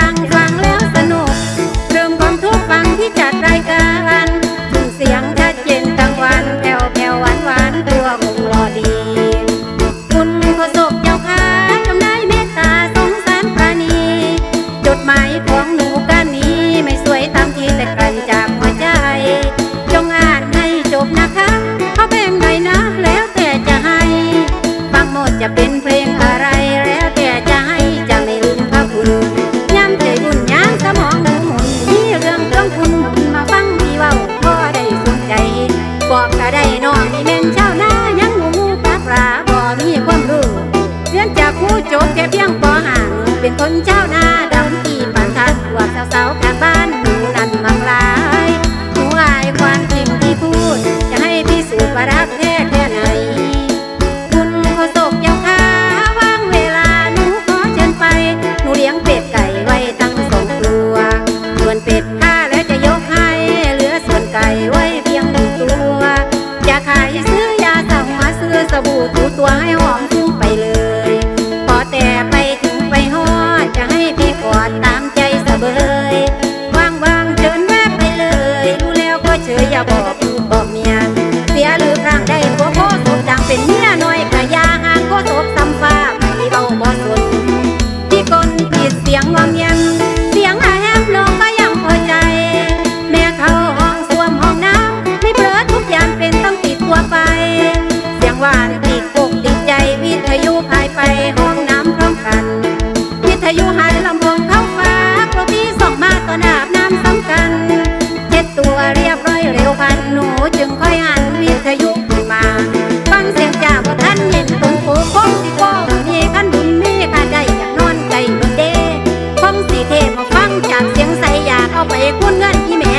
当 เบยว่างๆเดินมากไปเลย รู้แล้วก็เฉยอย่าบอกลูบอกเมีย เสียหรือพรางได้หัวโคตรดังเป็นเมีย จึงค่อยหันวิทยุมา ฟังเสียงจากว่าท่านเห็นต้นโพคงสิโกมีขันบุญมีข้าได้อยากนอนใจบนเด้คงสีเทมาฟังจากเสียงใสอยากเอาไปคุ้นเงินที่แม่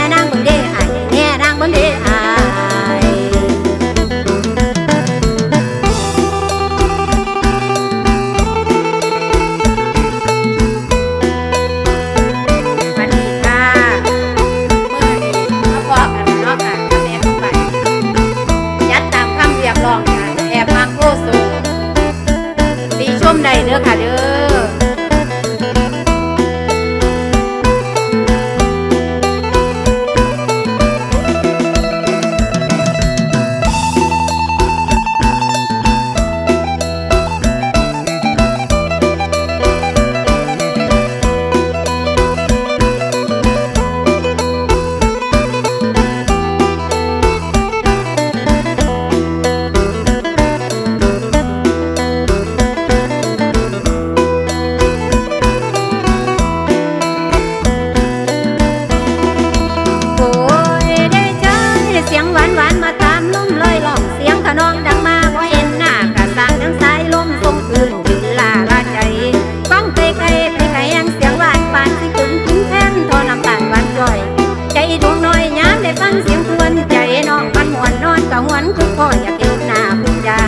ได้ฟังเสียงควนใจน้องมันหวนนอนกับหวนคุณพ่ออย่าเป็นหน้าคุณยา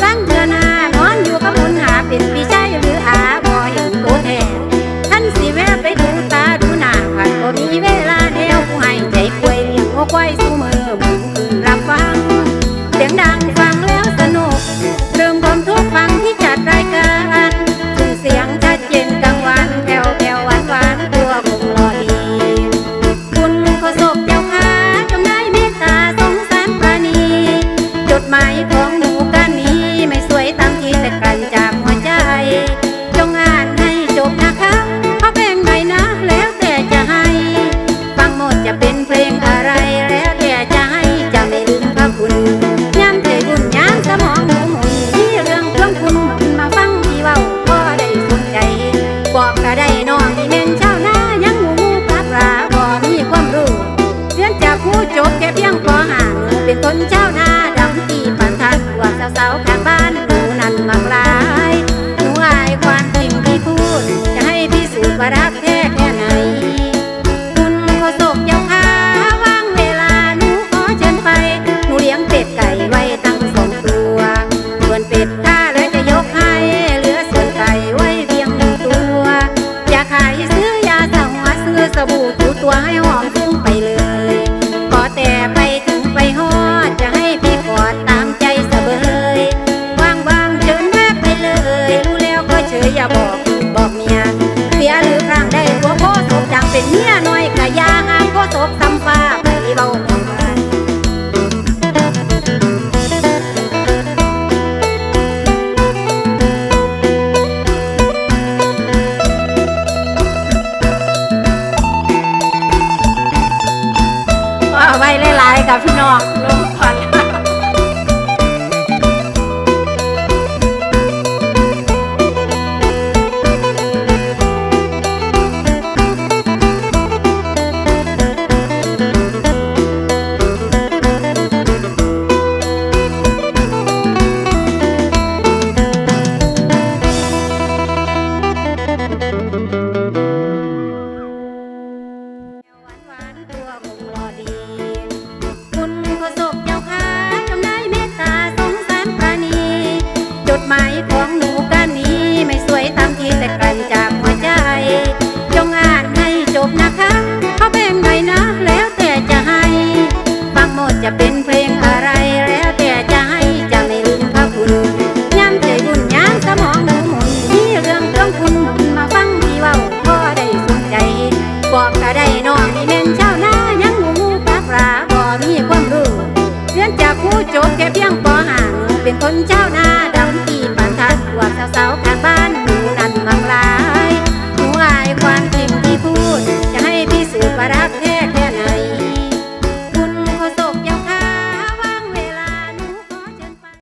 ฟังเดือนหน้านอนอยู่กับคุณหาเป็นพี่ชายหรืออาบ่เห็ตัวแทนท่านสิแวะไปดูตาดูหน้าผ่านก็มีเวลาเดีวให้ใจป่วยเลี้ยงหัวควายสู้มือ ช่างพอห่างเป็นต้นเจ้านะ เป็นคนเจ้า